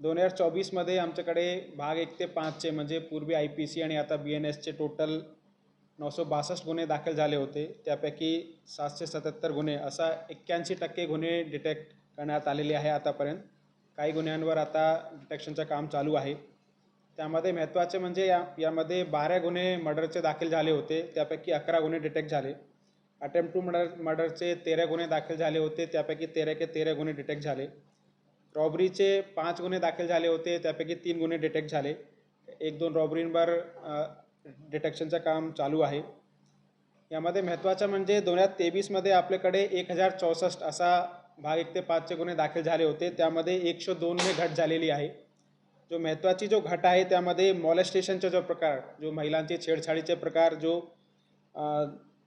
दोन हजार चोवीसमध्ये आमच्याकडे भाग एक ते पाचचे म्हणजे पूर्वी आय पी सी आणि आता बी एन एसचे टोटल नऊशे बासष्ट गुन्हे दाखल झाले होते. त्यापैकी सातशे सत्याहत्तर गुन्हे असा एक्क्याऐंशी टक्के गुन्हे डिटेक्ट करण्यात आलेले आहे आतापर्यंत. काही गुन्ह्यांवर आता डिटेक्शनचं काम चालू आहे. त्यामध्ये महत्त्वाचे म्हणजे या यामध्ये बारा गुन्हे मर्डरचे दाखल झाले होते. त्यापैकी अकरा गुन्हे डिटेक्ट झाले. अटेम्प्ट टू मर्डर मर्डरचे तेरा गुन्हे दाखल झाले होते. त्यापैकी तेरा के तेरा गुन्हे डिटेक्ट झाले. रॉबरीचे पाच गुन्हे दाखल झाले होते त्यापैकी तीन गुन्हे डिटेक्ट झाले. एक दोन रॉबरींवर डिटेक्शनचं काम चालू आहे. यामध्ये महत्त्वाचं म्हणजे दोन हजार तेवीसमध्ये आपल्याकडे एक हजार चौसष्ट असा भाग एक ते पाचचे गुन्हे दाखल झाले होते. त्यामध्ये एकशे दोनने घट झालेली आहे. जो महत्त्वाची जो घट आहे त्यामध्ये मॉलेस्टेशनचा जो प्रकार जो महिलांचे छेडछाडीचे प्रकार जो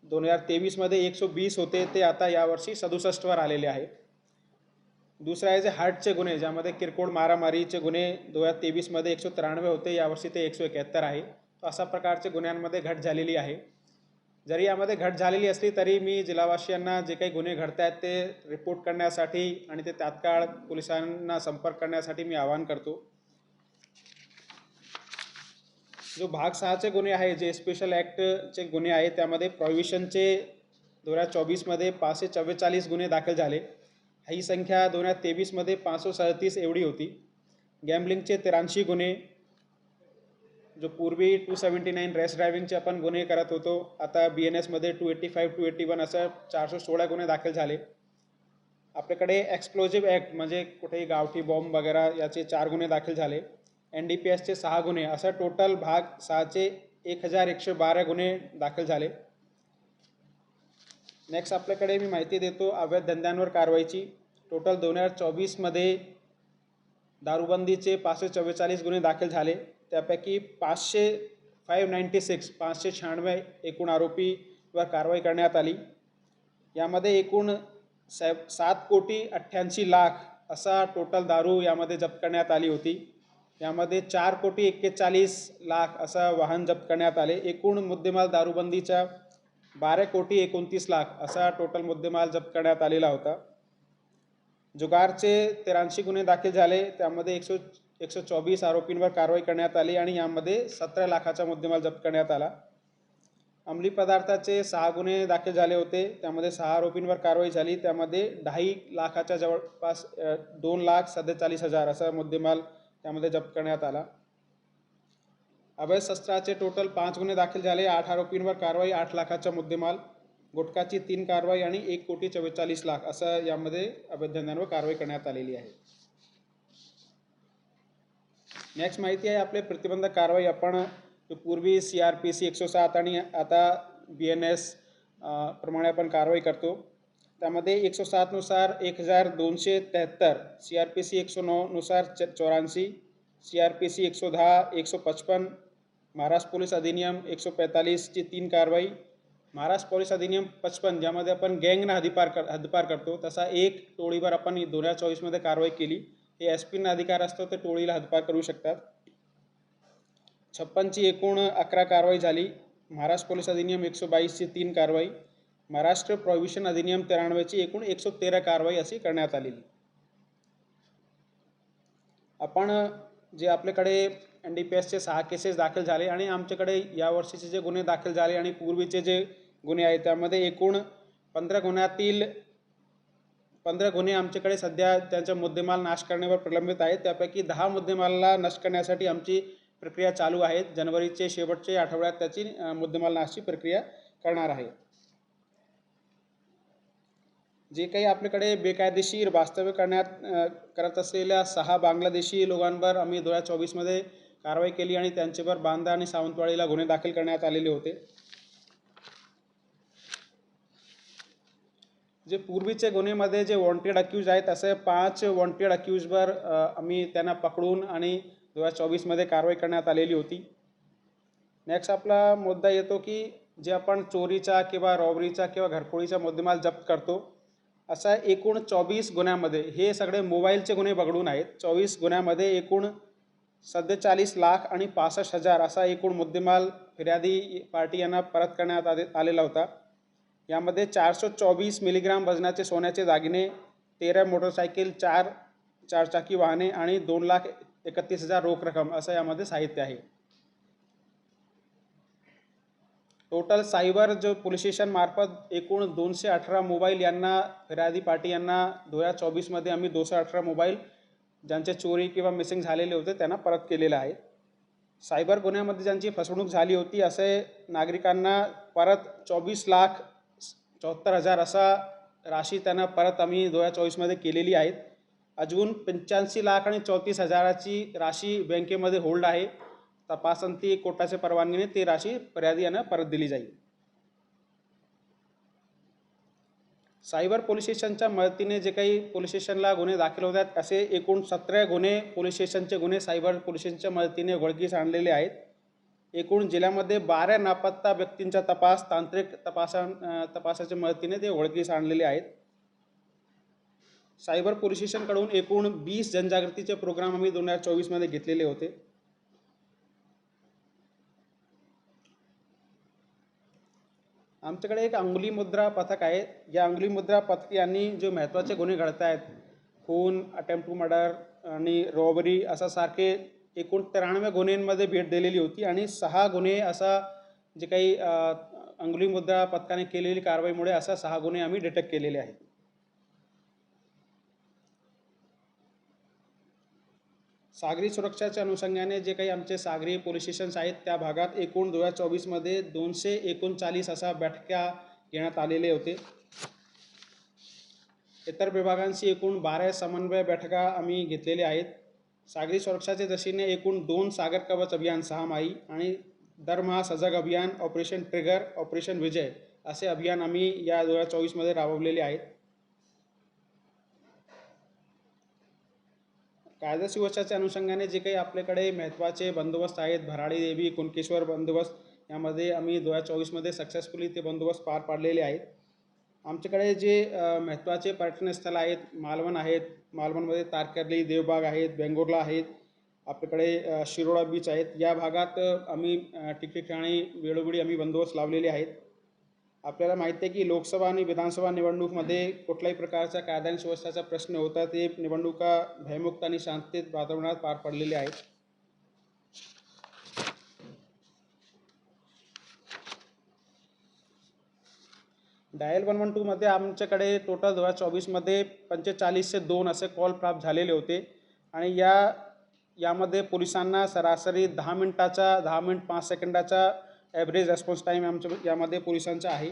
दोन हजार तेवीसमध्ये एकशे वीस होते ते आता यावर्षी सदुसष्टवर आलेले आहे. दुसरं आहे जे हार्टचे गुन्हे ज्यामध्ये किरकोळ मारामारीचे गुन्हे दोन हजार तेवीसमध्ये एकशे त्र्याण्णव होते यावर्षी ते एकशे एकाहत्तर आहे. तर अशा प्रकारचे गुन्ह्यांमध्ये घट झालेली आहे. जरी यामध्ये घट झालेली असली तरी मी जिल्हावासियांना जे काही गुन्हे घडत आहेत ते रिपोर्ट करण्यासाठी आणि ते तात्काळ पोलिसांना संपर्क करण्यासाठी मी आवाहन करतो. जो भाग सहाचे गुन्हे आहे जे स्पेशल ॲक्टचे गुन्हे आहेत त्यामध्ये प्रॉव्हिशनचे दोन हजार चोवीसमध्ये पाचशे चव्वेचाळीस गुन्हे दाखल झाले. ही संख्या दोन हजार तेवीसमध्ये पाचशे सदतीस एवढी होती. गॅम्बलिंगचे त्र्याऐंशी गुन्हे जो पूर्वी टू सेवन्टी नाईन रेस ड्रायव्हिंगचे आपण गुन्हे करत होतो आता बी एन एसमध्ये two eighty five two eighty one असं चारशे सोळा गुन्हे दाखल झाले. आपल्याकडे एक्सप्लोजिव्ह ॲक्ट म्हणजे कुठेही गावठी बॉम्ब वगैरे याचे चार गुन्हे दाखल झाले. एन डी पी एसचे सहा गुन्हे असं टोटल भाग सहाचे एक हजार एकशे बारा गुन्हे दाखल झाले. नेक्स्ट आपल्याकडे मी माहिती देतो अवैध धंद्यांवर कारवाईची. टोटल दोन हजार चोवीसमध्ये दारूबंदीचे पाचशे चव्वेचाळीस गुन्हे दाखल झाले. त्यापैकी पाचशे फाईव्ह नाईंटी सिक्स पाचशे शहाण्णव एकूण आरोपीवर कारवाई करण्यात आली. यामध्ये एकूण सॅ सात कोटी अठ्ठ्याऐंशी लाख असा टोटल दारू यामध्ये जप्त करण्यात आली होती. यामध्ये चार कोटी एक्केचाळीस लाख असा वाहन जप्त करण्यात आले. एकूण मुद्देमाल दारूबंदीच्या बारा कोटी एकोणतीस लाख असा टोटल मुद्देमाल जप्त करण्यात आलेला होता. जुगारचे त्र्याऐंशी गुन्हे दाखल झाले. त्यामध्ये एकशे एकशे चोवीस आरोपींवर कारवाई करण्यात आली आणि यामध्ये सतरा लाखाचा मुद्देमाल जप्त करण्यात आला. अंमली पदार्थाचे सहा गुन्हे दाखल झाले होते. त्यामध्ये सहा आरोपींवर कारवाई झाली. त्यामध्ये ढाई लाखाच्या जवळपास दोन लाख सत्तेचाळीस हजार असा मुद्देमाल त्यामध्ये जप्त करण्यात आला. अवैध शस्त्राचे टोटल पाच गुन्हे दाखल झाले. आठ आरोपींवर कारवाई आठ लाखाचा मुद्देमाल गुटखाची तीन कारवाई आणि एक कोटी चव्वेचाळीस लाख असं यामध्ये अवैध कारवाई करण्यात आलेली आहे. नेक्स्ट माहिती आहे आपले प्रतिबंधक कारवाई. आपण पूर्वी सी आर पी सी एकशे सात आणि आता बी एन एस प्रमाणे आपण कारवाई करतो. त्यामध्ये एकशे सातनुसार एक हजार दोनशे त्र्याहत्तर सी आर पी सी एकशे नऊनुसार च चौऱ्याऐंशी सी आर पी सी एकशे दहा एकशे पचपन महाराष्ट्र पोलीस अधिनियम एकशे पैंतालीसची तीन कारवाई महाराष्ट्र पोलीस अधिनियम पचपन ज्यामध्ये आपण गँगना हद्दीपार कर हद्दपार करतो तसा एक टोळीवर आपण दोन हजार चोवीसमध्ये कारवाई केली. हे एस पीना अधिकार असतो ते टोळीला हद्दपार करू शकतात. छप्पनची एकूण अकरा कारवाई झाली. महाराष्ट्र पोलीस अधिनियम एकशे बाईसची तीन कारवाई. महाराष्ट्र प्रॉव्हिशन अधिनियम त्र्याण्णवची एकूण एकशे तेरा कारवाई अशी करण्यात आलेली. आपण जे आपल्याकडे एन डी पी एसचे सहा केसेस दाखल झाले आणि आमच्याकडे यावर्षीचे जे गुन्हे दाखल झाले आणि पूर्वीचे जे गुन्हे आहेत. त्यामध्ये एकूण पंधरा गुन्ह्यातील पंधरा गुन्हे आमच्याकडे सध्या त्यांचा मुद्देमाल नाश करण्यावर प्रलंबित आहेत. त्यापैकी दहा मुद्देमालला नष्ट करण्यासाठी आमची प्रक्रिया चालू आहे. जनवरीचे शेवटचे आठवड्यात त्याची मुद्देमाल नाशची प्रक्रिया करणार आहे. जे काही आपल्याकडे बेकायदेशीर वास्तव्य करण्यात करत असलेल्या सहा बांगलादेशी लोकांवर आम्ही दोन हजार चोवीसमध्ये कारवाई केली आणि त्यांच्यावर बांदा आणि सावंतवाडीला गुन्हे दाखल करण्यात आलेले होते. जे पूर्वीचे गुन्हेमध्ये जे वॉन्टेड अक्यूज आहेत असे पाच वॉन्टेड अक्यूजवर आम्ही त्यांना पकडून आणि दोन हजार चोवीसमध्ये कारवाई करण्यात आलेली होती. नेक्स्ट आपला मुद्दा येतो की जे आपण चोरीचा किंवा रॉबरीचा किंवा घरफोडीचा मुद्देमाल जप्त करतो असा एकूण चोवीस गुन्ह्यामध्ये हे सगळे मोबाईलचे गुन्हे पकडून आहेत. चोवीस गुन्ह्यामध्ये एकूण सत्तेचाळीस लाख आणि पासष्ट हजार असा एकूण मुद्देमाल फिर्यादी पार्टी यांना परत करण्यात आले आलेला होता. यामध्ये चारशे चोवीस मिलीग्राम वजनाचे सोन्याचे दागिने तेरा मोटरसायकल चार चारचाकी वाहने आणि दोन लाख एकतीस हजार रोख रक्कम असं यामध्ये साहित्य आहे. टोटल सायबर जो पोलीस स्टेशन मार्फत एकूण दोनशे अठरा मोबाईल यांना फिर्यादी पार्टी यांना दोन हजार चोवीसमध्ये आम्ही दोनशे अठरा मोबाईल ज्यांचे चोरी किंवा मिसिंग झालेले होते त्यांना परत केलेले आहे. सायबर गुन्ह्यामध्ये ज्यांची फसवणूक झाली होती असे नागरिकांना परत चोवीस लाख चौहत्तर हजार असा राशी त्यांना परत आम्ही दोन हजार चोवीसमध्ये केलेली आहेत. अजून पंच्याऐंशी लाख आणि चौतीस हजाराची राशी बँकेमध्ये होल्ड आहे. तपासंती कोर्टाच्या परवानगीने ती राशी पर्यादी यांना परत दिली जाईल. सायबर पोलीस स्टेशनच्या मदतीने जे काही पोलीस स्टेशनला गुन्हे दाखल होतात असे एकूण सतरा गुन्हे पोलीस स्टेशनचे गुन्हे सायबर पोलीस स्टेशनच्या मदतीने उघडकीस आणलेले आहेत. एकूण जिल्ह्यामध्ये बारा नापत्ता व्यक्तींचा तपास तांत्रिक तपासा तपासाच्या मदतीने ते ओळखीस आणलेले आहेत. सायबर पोलिसेशनकडून एकूण वीस जनजागृतीचे प्रोग्राम आम्ही दोन हजार चोवीसमध्ये घेतलेले होते. आमच्याकडे एक अंगुली मुद्रा पथक आहे. या अंगुली मुद्रा पथक यांनी जे महत्त्वाचे गुन्हे घडत आहेत खून अटेम्प्ट टू मर्डर आणि रॉबरी असा सारखे एकूण त्र्याण्णव गुन्ह्यांमध्ये भेट दिलेली होती आणि सहा गुन्हे असा जे काही अंगुली मुद्रा पथकाने केलेली कारवाईमुळे असा सहा गुन्हे आम्ही डिटेक्ट केलेले आहेत. सागरी सुरक्षाच्या अनुषंगाने जे काही आमचे सागरी पोलीस स्टेशन्स आहेत त्या भागात एकूण दोन हजार चोवीसमध्ये दोनशे एकोणचाळीस अशा बैठका घेण्यात आलेले होते. इतर विभागांशी एकूण बारा समन्वय बैठका आम्ही घेतलेल्या आहेत. सागरी सुरक्षाच्या दशीने एकूण दोन सागर कवच अभियान सहामाही आणि दरमहा सजग अभियान ऑपरेशन ट्रिगर ऑपरेशन विजय असे अभियान आम्ही या दोन हजार चोवीसमध्ये राबवलेले आहेत. कायदा सुरक्षाच्या अनुषंगाने जे काही आपल्याकडे महत्त्वाचे बंदोबस्त आहेत भराडी देवी कुणकेश्वर बंदोबस्त यामध्ये आम्ही दोन हजार चोवीसमध्ये सक्सेसफुली ते बंदोबस्त पार पाडलेले आहेत. आमच्याकडे जे महत्त्वाचे पर्यटन स्थळ आहेत मालवण आहेत मालवणमध्ये तारकर्ली देवबाग आहेत बेंगोरला आहेत आपल्याकडे शिरोळा शिरोडा बीच आहेत. या भागात आम्ही ठिकठिकाणी वेळोवेळी आम्ही बंदोबस्त लावलेले आहेत. आपल्याला माहिती आहे की लोकसभा आणि विधानसभा निवडणूकमध्ये कुठल्याही प्रकारचा कायदा आणि सुव्यवस्थाचा प्रश्न होता ते निवडणुका भयमुक्त आणि शांततेत वातावरणात पार पडलेले आहेत. डायल वन वन टूमध्ये आमच्याकडे टोटल दोन हजार चोवीसमध्ये पंचेचाळीसशे दोन असे कॉल प्राप्त झालेले होते. आणि या यामध्ये पोलिसांना सरासरी दहा मिनटाचा दहा मिनिट पाच सेकंदाचा ॲव्हरेज रेस्पॉन्स टाईम आमच्या यामध्ये पोलिसांचा आहे.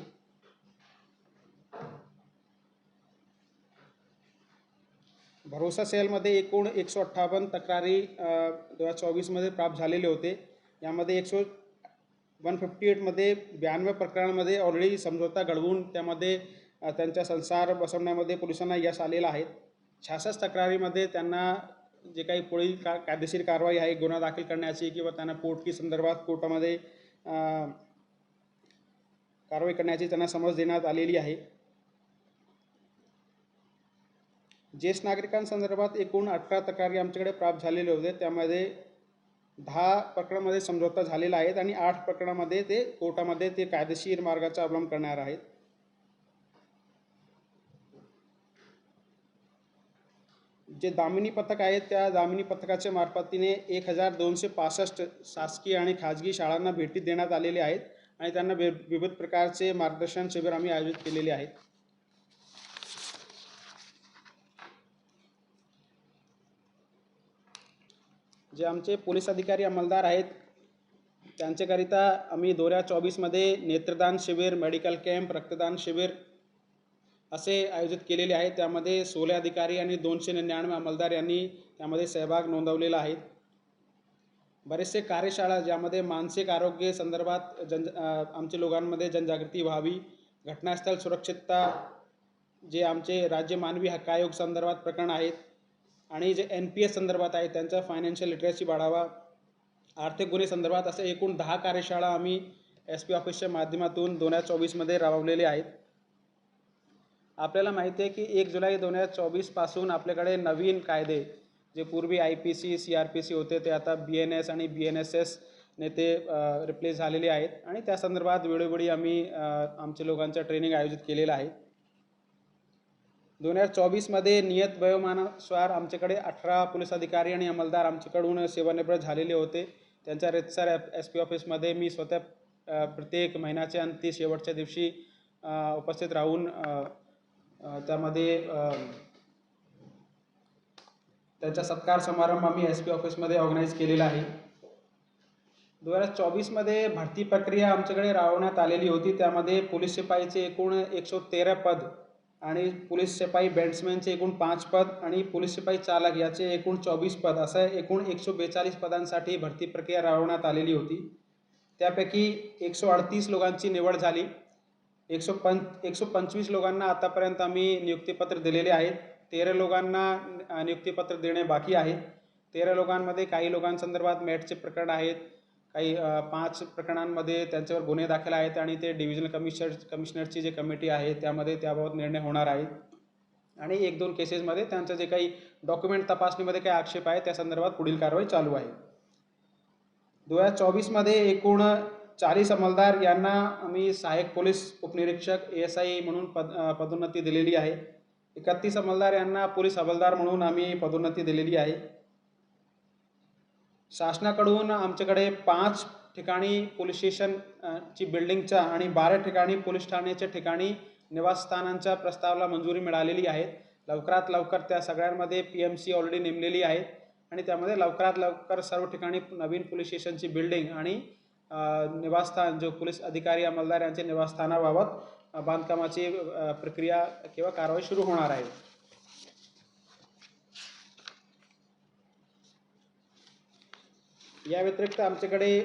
भरोसा सेलमध्ये एकूण एकशे अठ्ठावन्न तक्रारी दोन हजार चोवीसमध्ये प्राप्त झालेले होते. यामध्ये एकशे वन फिफ्टी एटमध्ये ब्याण्णव प्रकरणांमध्ये ऑलरेडी समझोता घडवून त्यामध्ये त्यांचा संसार बसवण्यामध्ये पोलिसांना यश आलेलं आहे. छासष्ट तक्रारीमध्ये त्यांना जे काही पुढील का कायदेशीर कारवाई आहे गुन्हा दाखल करण्याची किंवा त्यांना पोटकी संदर्भात कोर्टामध्ये कारवाई करण्याची त्यांना समज देण्यात आलेली आहे. ज्येष्ठ नागरिकांसंदर्भात एकूण अठरा तक्रारी आमच्याकडे प्राप्त झालेले होते. त्यामध्ये दहा प्रकरणामध्ये समझौता झालेला आहे आणि आठ प्रकरणामध्ये ते कोर्टामध्ये ते कायदेशीर मार्गाचा अवलंब करणार आहेत. जे दामिनी पथक आहे त्या दामिनी पथकाच्या मार्फतीने एक हजार दोनशे पासष्ट शासकीय आणि खाजगी शाळांना भेटी देण्यात आलेले आहेत आणि त्यांना वि विविध प्रकारचे मार्गदर्शन शिबिर आम्ही आयोजित केलेले आहेत. जे आमचे पोलीस अधिकारी अंमलदार आहेत त्यांच्याकरिता आम्ही दोन हजार चोवीसमध्ये नेत्रदान शिबिर मेडिकल कॅम्प रक्तदान शिबिर असे आयोजित केलेले आहे त्यामध्ये सोळे अधिकारी आणि दोनशे निन्याण्णव अंमलदार यांनी त्यामध्ये सहभाग नोंदवलेला आहे. बरेचसे कार्यशाळा ज्यामध्ये मानसिक आरोग्य संदर्भात जन आमच्या लोकांमध्ये जनजागृती व्हावी घटनास्थळ सुरक्षितता जे आमचे राज्य मानवी हक्क आयोग संदर्भात प्रकरण आहेत आणि जे एन पी एस संदर्भात आहे त्यांचा फायनान्शियल लिटरेसी वाढावा. आर्थिक गुन्हे संदर्भात असे एकूण दहा कार्यशाळा आम्ही एस पी ऑफिसच्या माध्यमातून दोन हजार चोवीसमध्ये राबवलेले आहेत. आपल्याला माहिती आहे की एक जुलै दोन हजार चोवीसपासून आपल्याकडे नवीन कायदे जे पूर्वी I P C C R P C होते ते आता बी एन एस आणि बी एन एस एसने ते रिप्लेस झालेले आहेत. आणि त्या संदर्भात वेळोवेळी आम्ही आमच्या लोकांचं ट्रेनिंग आयोजित केलेलं आहे. दोन हजार चोवीसमध्ये नियत वयोमानानुसार आमच्याकडे अठरा पोलीस अधिकारी आणि अंमलदार आमच्याकडून सेवानिवृत्त झालेले होते. त्यांच्या रेतसर एस पी ऑफिसमध्ये मी स्वतः प्रत्येक महिन्याच्या अंती शेवटच्या दिवशी उपस्थित राहून त्यामध्ये त्यांचा सत्कार समारंभ आम्ही एस पी ऑफिसमध्ये ऑर्गनाईज केलेला आहे. दोन हजार चोवीसमध्ये भरती प्रक्रिया आमच्याकडे राबवण्यात आलेली होती. त्यामध्ये पोलीस शिपाईचे एकूण एकशे तेरा पद आणि पोलीस शिपाई बॅट्समॅनचे एकूण पाच पद आणि पोलीस शिपाई चालक याचे एकूण चोवीस पद. असं एकूण एकशे बेचाळीस पदांसाठी भरती प्रक्रिया राबवण्यात आलेली होती. त्यापैकी एकशे अडतीस लोकांची निवड झाली. एकशे पं एकशे पंचवीस लोकांना आतापर्यंत आम्ही नियुक्तीपत्र दिलेले आहेत. तेरा लोकांना नियुक्तीपत्र देणे बाकी आहे. तेरा लोकांमध्ये काही लोकांसंदर्भात मॅटचे प्रकरण आहेत. काही पाच प्रकरणांमध्ये त्यांच्यावर गुन्हे दाखल आहेत आणि ते डिव्हिजनल कमिशनर कमिशनरची जी कमिटी आहे त्यामध्ये त्याबाबत निर्णय होणार आहे. आणि एक दोन केसेसमध्ये त्यांचं जे काही डॉक्युमेंट तपासणीमध्ये काही आक्षेप आहे त्या संदर्भात पुढील कारवाई चालू आहे. दोन हजार चोवीसमध्ये एकूण चाळीस अंमलदार यांना आम्ही सहाय्यक पोलीस उपनिरीक्षक ए एस आय म्हणून पद पदोन्नती दिलेली आहे. एकतीस अंमलदार यांना पोलीस हवालदार म्हणून आम्ही पदोन्नती दिलेली आहे. शासनाकडून आमच्याकडे पाच ठिकाणी पोलीस स्टेशन ची बिल्डिंगच्या आणि बारा ठिकाणी पोलीस ठाण्याच्या ठिकाणी निवासस्थानांच्या प्रस्तावाला मंजुरी मिळालेली आहे लवकरात लवकर त्या सगळ्यांमध्ये पी एम सी ऑलरेडी नेमलेली आहे आणि त्यामध्ये लवकरात लवकर सर्व ठिकाणी नवीन पोलीस स्टेशनची बिल्डिंग आणि निवासस्थान जो पोलीस अधिकारी अंमलदार यांच्या निवासस्थानाबाबत बांधकामाची प्रक्रिया किंवा कारवाई सुरू होणार आहे. या व्यतिरिक्त आमच्याकडे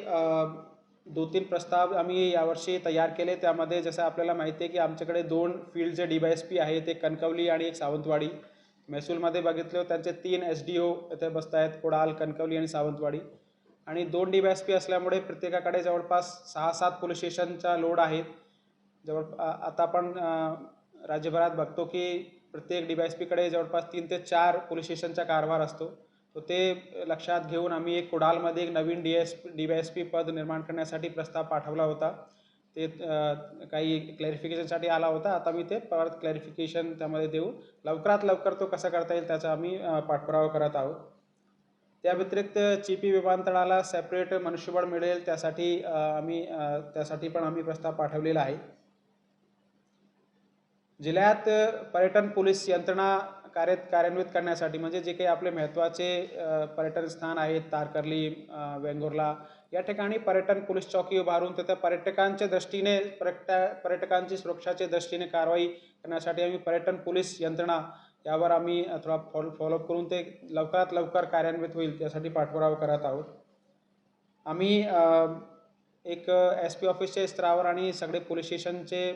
दोन तीन प्रस्ताव आम्ही यावर्षी तयार केले. त्यामध्ये जसं आपल्याला माहिती आहे की आमच्याकडे दोन फील्डचे डी वाय एस पी आहेत एक कणकवली आणि एक सावंतवाडी. महसूलमध्ये बघितलं त्यांचे तीन एस डी ओ इथे बसत आहेत कुडाल कणकवली आणि सावंतवाडी. आणि दोन डी वाय एस पी असल्यामुळे प्रत्येकाकडे जवळपास सहा सात पोलीस स्टेशनचा लोड आहेत जवळ आता आपण राज्यभरात बघतो की प्रत्येक डी वाय एस पीकडे जवळपास तीन ते चार पोलीस स्टेशनचा कारभार असतो. तर ते लक्षात घेऊन आम्ही एक कुडालमध्ये एक नवीन D S D Y S P पद निर्माण करण्यासाठी प्रस्ताव पाठवला होता. ते काही क्लॅरिफिकेशनसाठी आला होता. आता मी ते परत क्लॅरिफिकेशन त्यामध्ये देऊ. लवकरात लवकर तो कसा करता येईल त्याचा आम्ही पाठपुरावा करत आहोत. त्या व्यतिरिक्त चिपी विमानतळाला सेपरेट मनुष्यबळ मिळेल त्यासाठी आम्ही त्यासाठी पण आम्ही प्रस्ताव पाठवलेला आहे. जिल्ह्यात पर्यटन पोलीस यंत्रणा कार्य कार्यान्वित करण्यासाठी म्हणजे जे काही आपले महत्त्वाचे पर्यटन स्थान आहेत तारकर्ली वेंगुर्ला या ठिकाणी पर्यटन पोलीस चौकी उभारून तिथं पर्यटकांच्या दृष्टीने पर्यटा पर्यटकांची सुरक्षाच्या दृष्टीने कारवाई करण्यासाठी आम्ही पर्यटन पोलीस यंत्रणा यावर आम्ही थोडा फॉलो फॉलोअप करून ते लवकरात लवकर कार्यान्वित होईल त्यासाठी पाठपुरावा करत आहोत. आम्ही एक एस पी ऑफिसच्या स्तरावर आणि सगळे पोलीस स्टेशनचे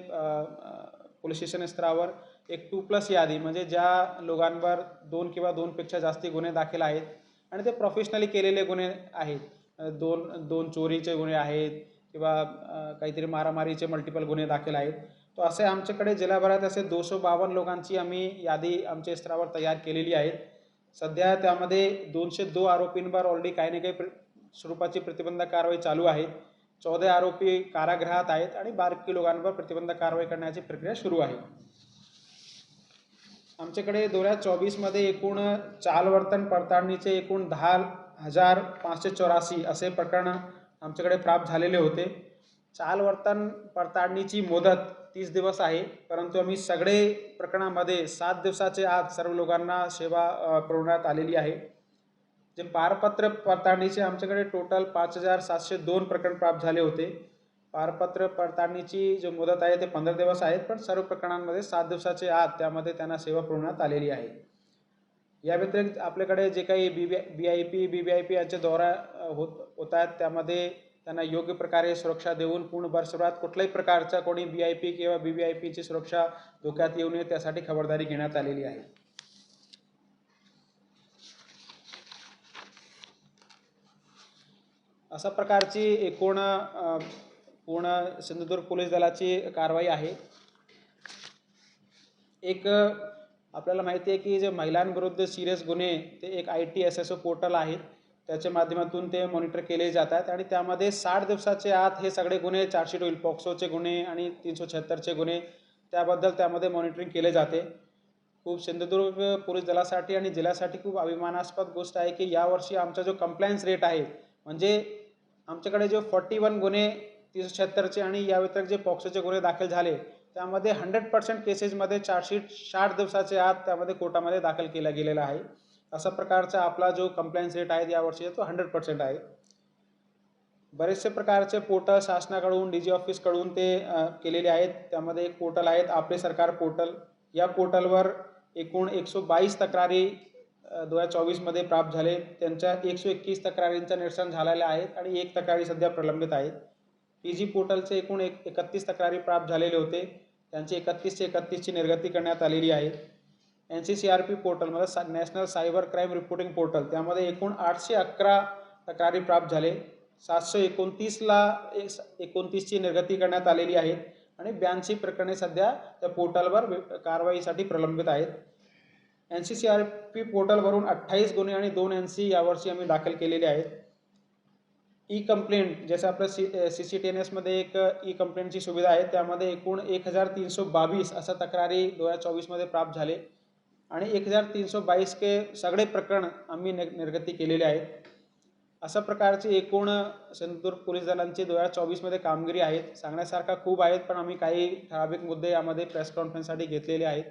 पोलीस स्टेशन स्तरावर एक टू प्लस यादी म्हणजे ज्या लोकांवर दोन किंवा दोनपेक्षा जास्ती गुन्हे दाखल आहेत आणि ते प्रोफेशनली केलेले गुन्हे आहेत. दोन दोन चोरीचे गुन्हे आहेत किंवा काहीतरी मारामारीचे मल्टिपल गुन्हे दाखल आहेत. तो असे आमच्याकडे जिल्हाभरात असे दोनशे बावन्न लोकांची आम्ही यादी आमच्या स्तरावर तयार केलेली आहे. सध्या त्यामध्ये दोनशे दो आरोपींवर ऑलरेडी काही ना काही प्र स्वरूपाची प्रतिबंधक कारवाई चालू आहे. चौदा आरोपी कारागृहात आहेत आणि बारकी लोकांवर प्रतिबंधक कारवाई करण्याची प्रक्रिया सुरू आहे. आमच्याकडे दोन हजार चोवीसमध्ये एकूण चालवर्तन पडताळणीचे एकूण दहा हजार पाचशे चौरासी असे प्रकरण आमच्याकडे प्राप्त झालेले होते. चालवर्तन पडताळणीची मुदत तीस दिवस आहे परंतु आम्ही सगळे प्रकरणामध्ये सात दिवसाचे आत सर्व लोकांना सेवा पुरवण्यात आलेली आहे. जे पारपत्र पडताळणीचे आमच्याकडे टोटल पाच हजार सातशे दोन प्रकरण प्राप्त झाले होते. पारपत्र पडताळणीची जो मुदत आहे ते पंधरा दिवस आहेत पण सर्व प्रकरणांमध्ये सात दिवसाचे आत त्यामध्ये त्यांना सेवा पुरवण्यात आलेली आहे. या व्यतिरिक्त आपल्याकडे जे काही B B I P B B I P यांचे दौरा होत होत आहेत त्यामध्ये त्यांना योग्य प्रकारे सुरक्षा देऊन पूर्ण वर्षभरात कुठल्याही प्रकारचा कोणी बी आय पी किंवा बी बी आय पीची सुरक्षा धोक्यात येऊ नये त्यासाठी खबरदारी घेण्यात आलेली आहे. अशा प्रकारची एकूण पूर्ण सिंधुदुर्ग पोलीस दलाची कारवाई आहे. एक आपल्याला माहिती आहे की जे महिलांविरुद्ध सिरियस गुन्हे ते एक I T S S O portal आहे. त्याच्या माध्यमातून ते मॉनिटर केले जातात आणि त्यामध्ये साठ दिवसाचे आत हे सगळे गुन्हे चार्जशीट होईल पॉक्सोचे गुन्हे आणि तीनशे छत्तरचे गुन्हे त्याबद्दल त्यामध्ये मॉनिटरिंग केले जाते. खूप सिंधुदुर्ग पोलीस दलासाठी आणि जिल्ह्यासाठी खूप अभिमानास्पद गोष्ट आहे की यावर्षी आमचा जो कंप्लायन्स रेट आहे म्हणजे आमच्याकडे जो फॉर्टी वन गुन्हे तीनशे शहात्तरचे आणि या व्यतिरिक्त जे पॉक्सोचे गुन्हे दाखल झाले त्यामध्ये हंड्रेड पर्सेंट केसेसमध्ये चार्जशीट साठ दिवसाच्या आत त्यामध्ये कोर्टामध्ये दाखल केला गेलेला आहे. अशा प्रकारचा आपला जो कंप्लायन्स रेट आहे यावर्षी तो हंड्रेड पर्सेंट आहे. बरेचसे प्रकारचे पोर्टल शासनाकडून डी जी ऑफिसकडून ते केलेले आहेत. त्यामध्ये एक पोर्टल आहेत आपले सरकार पोर्टल. या पोर्टलवर एकूण एकशे बावीस तक्रारी दोन हजार चोवीसमध्ये प्राप्त झाले. त्यांच्या एकशे एकवीस तक्रारींचं निरसन झालेलं आहेत आणि एक तक्रारी सध्या प्रलंबित आहेत जी पोर्टलचे एकूण एक एकतीस तक्रारी प्राप्त झालेले होते. त्यांची एकतीसशे एकतीसची निर्गती करण्यात आलेली आहे. N C C R P पोर्टलमध्ये म्हणजे सा national cyber crime reporting portal. त्यामध्ये एकूण आठशे अकरा तक्रारी प्राप्त झाले. सातशे एकोणतीसला एकोणतीसची निर्गती करण्यात आलेली आहे आणि ब्याऐंशी प्रकरणे सध्या त्या पोर्टलवर कारवाईसाठी प्रलंबित आहेत. N C C R P पोर्टलवरून अठ्ठावीस गुन्हे आणि दोन एन सी यावर्षी आम्ही दाखल केलेले आहेत. ई कंप्लेंट जसं आपलं C C C T N एसमध्ये एक ई कंप्लेंटची सुविधा आहे त्यामध्ये एकूण एक हजार तीनशे बावीस असा तक्रारी दोन हजार चोवीसमध्ये प्राप्त झाले. आणि एक हजार तीनशे बावीस के सगळे प्रकरण आम्ही नि निर्गती केलेले आहेत. अशा प्रकारची एकूण सिंधुदुर्ग पोलीस दलांची दोन हजार चोवीसमध्ये कामगिरी आहेत. सांगण्यासारखा खूप आहेत पण आम्ही काही ठराविक मुद्दे यामध्ये प्रेस कॉन्फरन्ससाठी घेतलेले आहेत.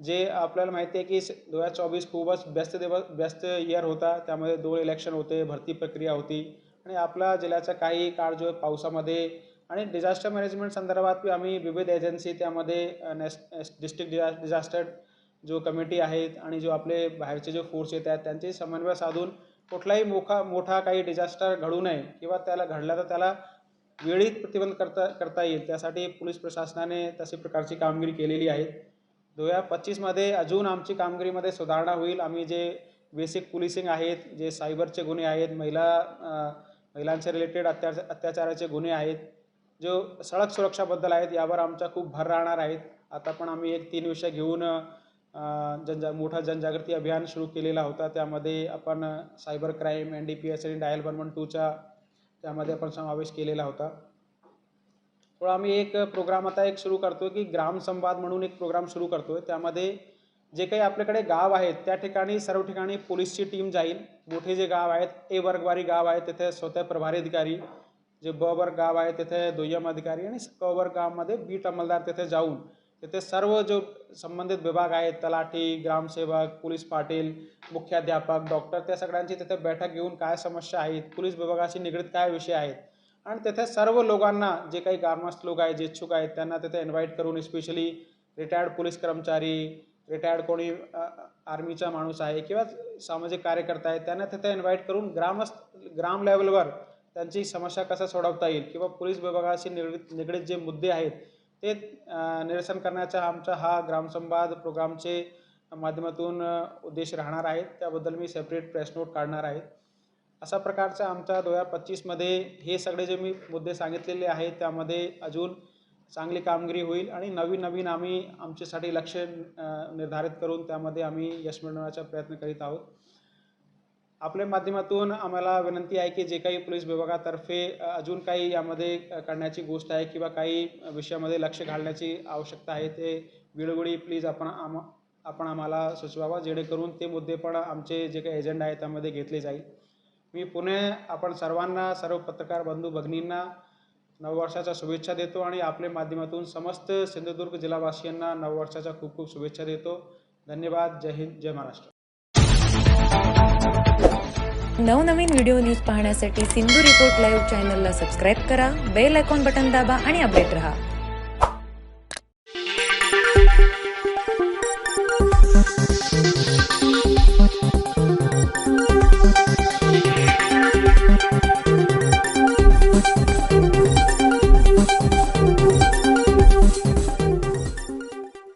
जे आपल्याला माहिती आहे की दोन हजार चोवीस खूपच व्यस्त दिवस व्यस्त इयर होता. त्यामध्ये दोन इलेक्शन होते भरती प्रक्रिया होती. आणि आपला जिल्ह्याचा काही काळ जो आहे पावसामध्ये आणि डिझास्टर मॅनेजमेंट संदर्भात बी आम्ही विविध एजन्सी त्यामध्ये नॅस डिस्ट्रिक्ट डिझा डिझास्टर जो कमिटी आहेत आणि जो आपले बाहेरचे जे फोर्स येत आहेत त्यांचे समन्वय साधून कुठलाही मोठा मोठा काही डिझास्टर घडू नये किंवा त्याला घडला तर त्याला वेळीत प्रतिबंध करता करता येईल. त्यासाठी पोलीस प्रशासनाने तशी प्रकारची कामगिरी केलेली आहे. दोन हजार पच्चीसमध्ये अजून आमची कामगिरीमध्ये सुधारणा होईल. आम्ही जे बेसिक पोलिसिंग आहेत जे सायबरचे गुन्हे आहेत महिला महिलांचे रिलेटेड अत्याचार अत्याचाराचे गुन्हे आहेत. जो सडक सुरक्षाबद्दल आहेत यावर आमचा खूप भर राहणार आहेत आता पण आम्ही एक तीन विषय घेऊन जनजा मोठा जनजागृती अभियान सुरू केलेला होता. त्यामध्ये आपण cyber crime N D P S आणि डायल वन वन टूचा त्यामध्ये आपण समावेश केलेला होता. थोडा आम्ही एक प्रोग्राम आता एक सुरू करतो की ग्राम संवाद म्हणून एक प्रोग्राम सुरू करतो त्यामध्ये जे काही आपल्याकडे गाव आहेत त्या ठिकाणी सर्व ठिकाणी पोलीसची टीम जाईल. मोठे जे गाव आहेत ए वर्गवारी गाव आहे तिथे स्वतः प्रभारी अधिकारी जे ब वर्ग गाव आहे तिथे दुय्यम अधिकारी आणि क वर्ग गावमध्ये बीट अंमलदार तिथे जाऊन तिथे सर्व जो संबंधित विभाग आहेत तलाठी ग्रामसेवक पोलीस पाटील मुख्याध्यापक डॉक्टर त्या सगळ्यांची तिथे बैठक घेऊन काय समस्या आहेत पोलीस विभागाशी निगडीत काय विषय आहेत आणि तिथे सर्व लोकांना जे काही ग्रामस्थ लोक आहेत जे इच्छुक आहेत त्यांना तिथे इन्व्हाइट करून स्पेशली रिटायर्ड पोलीस कर्मचारी रिटायर्ड कोणी आर्मीचा माणूस आहे किंवा सामाजिक कार्यकर्ता आहे त्यांना तिथे इन्व्हाइट करून ग्रामस्थ ग्राम लेवलवर त्यांची समस्या कसा सोडवता येईल किंवा पोलीस विभागाशी निगडीत निगडीत जे मुद्दे आहेत ते निरसन करण्याचा आमचा हा ग्रामसंवाद प्रोग्रामचे माध्यमातून उद्देश राहणार आहेत त्याबद्दल मी सेपरेट प्रेस नोट काढणार आहे. अशा प्रकारचा आमचा दोन हजार पच्चीसमध्ये हे सगळे जे मी मुद्दे सांगितलेले आहेत त्यामध्ये अजून चांगली कामगिरी होईल आणि नवीन नवीन आम्ही आमच्यासाठी लक्ष निर्धारित करून त्यामध्ये आम्ही यश मिळवण्याचा प्रयत्न करीत आहोत. आपल्या माध्यमातून आम्हाला विनंती आहे की जे काही पोलीस विभागातर्फे अजून काही यामध्ये करण्याची गोष्ट आहे किंवा काही विषयामध्ये लक्ष घालण्याची आवश्यकता आहे ते वेळोवेळी प्लीज आपण आम आपण आम्हाला सुचवावा जेणेकरून ते मुद्दे पण आमचे जे काही एजेंडा आहे त्यामध्ये घेतले जाईल. मी पुणे आपण सर्वांना सर्व पत्रकार बंधू भगिनींना नववर्षाच्या शुभेच्छा देतो आणि आपल्या माध्यमातून समस्त सिंधुदुर्ग जिल्हावासियांना नववर्षाच्या खूप खूप शुभेच्छा देतो. धन्यवाद. जय हिंद. जय महाराष्ट्र. नवनवीन व्हिडिओ न्यूज पाहण्यासाठी सिंधू रिपोर्ट लाईव्ह चॅनलला सबस्क्राईब करा बेल आयकॉन बटन दाबा आणि अपडेट रहा.